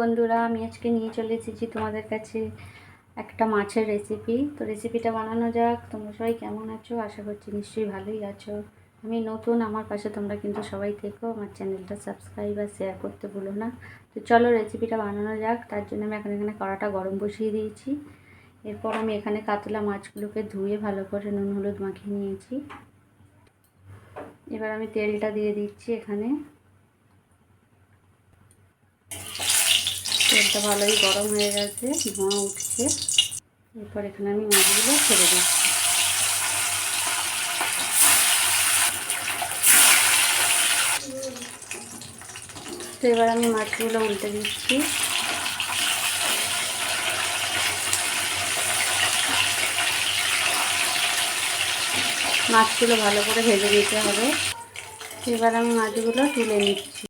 বন্ধুরা, আমি আজকে নিয়ে চলে এসেছি তোমাদের কাছে একটা মাছের রেসিপি তো রেসিপিটা বানানো যাক। তোমরা সবাই কেমন আছো? আশা করছি নিশ্চয়ই ভালোই আছো। আমি নতুন, আমার পাশে তোমরা কিন্তু সবাই থেকো। আমার চ্যানেলটা সাবস্ক্রাইব আর শেয়ার করতে ভুলো না। তো চলো রেসিপিটা বানানো যাক। তার জন্য আমি এখন এখানে কড়াটা গরম বসিয়ে দিয়েছি। এরপর আমি এখানে কাতলা মাছগুলোকে ধুয়ে ভালো করে নুন হলুদ মাখিয়ে নিয়েছি। এবার আমি তেলটা দিয়ে দিচ্ছি এখানে। তেলটা ভালোই গরম হয়ে গেছে, ধোঁয়া উঠছে। এরপর এখানে আমি মাছগুলো ছেড়ে দিচ্ছি। তো এবার আমি মাছগুলো উল্টে দিচ্ছি। মাছগুলো ভালো করে ভেজে দিতে হবে। এবার আমি মাছগুলো তুলে নিচ্ছি।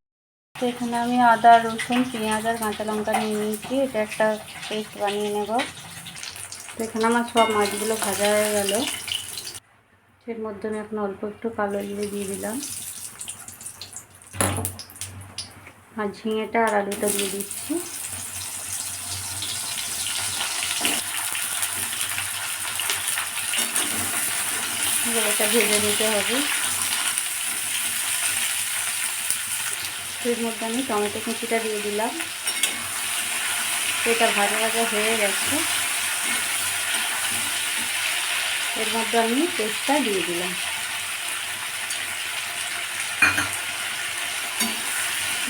তো এখানে আমি আদা, রসুন, পেঁয়াজ আর কাঁচা লঙ্কা নিয়ে নিয়েছি। এটা একটা পেস্ট বানিয়ে নেব। তো এখানে আমার সব মাছগুলো ভাজা হয়ে গেল। এর মধ্যে আমি এখন অল্প একটু কালো জিরে দিয়ে দিলাম। আর ঝিঙেটা আর আলুটা দিয়ে দিচ্ছি। এটা ভেজে নিতে হবে। এর মধ্যে আমি টমেটো কুচিটা দিয়ে দিলাম। এটা ভাজা ভাজা হয়ে গেছে। এর মধ্যে আমি পেস্টটা দিয়ে দিলাম।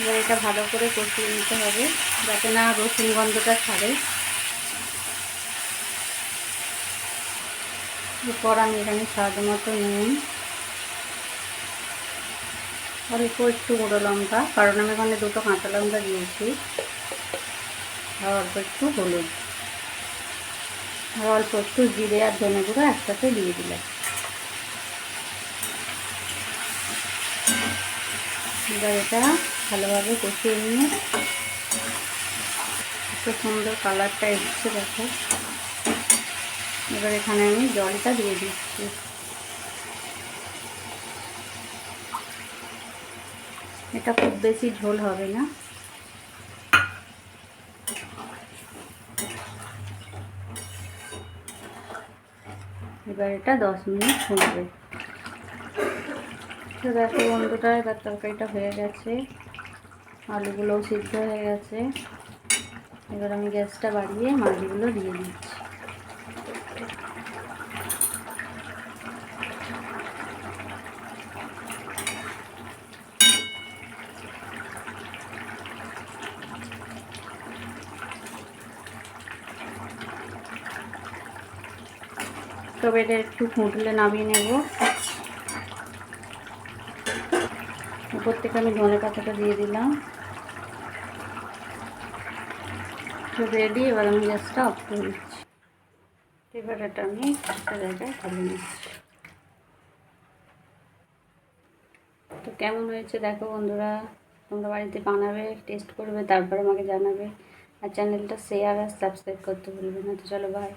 এবার এটা ভালো করে কষিয়ে নিতে হবে, যাতে না রসুন গন্ধটা ছাড়ে। এরপর আমি এখানে স্বাদ মতো নুন অল্প একটু গুঁড়ো লঙ্কা, কারণ আমি এখানে দুটো কাঁচা লঙ্কা দিয়েছি। আর অল্প একটু হলুদ। আর অল্প একটু জিরে আর ধনে গুঁড়ো একসাথে দিয়ে দিলাম। এবার এটা ভালোভাবে কষিয়ে নিয়ে এত সুন্দর কালারটা এসছে দেখো। এবার এখানে আমি জলটা দিয়ে দিচ্ছি। এটা খুব বেশি ঝোল হবে না। এবার এটা দশ মিনিট ফুটবে। তো দেখো বন্ধুটা এবার তরকারিটা হয়ে গেছে। আলুগুলোও সিদ্ধ হয়ে গেছে। এবার আমি গ্যাসটা বাড়িয়ে মাছগুলো দিয়ে দিচ্ছি। তবে এটা একটু ফুটলে নামিয়ে নেব। উপর থেকে আমি ধনে পাতাটা দিয়ে দিলাম। তো রেডি এবার আমি গ্যাসটা অফ করে দিচ্ছি এবার এটা আমি একটা জায়গায় ঢালে নিচ্ছি। তো কেমন হয়েছে দেখো বন্ধুরা? তোমরা বাড়িতে বানাবে টেস্ট করবে, তারপর আমাকে জানাবে। আর চ্যানেলটা শেয়ার আর সাবস্ক্রাইব করতে ভুলবে না। তো চলো বাই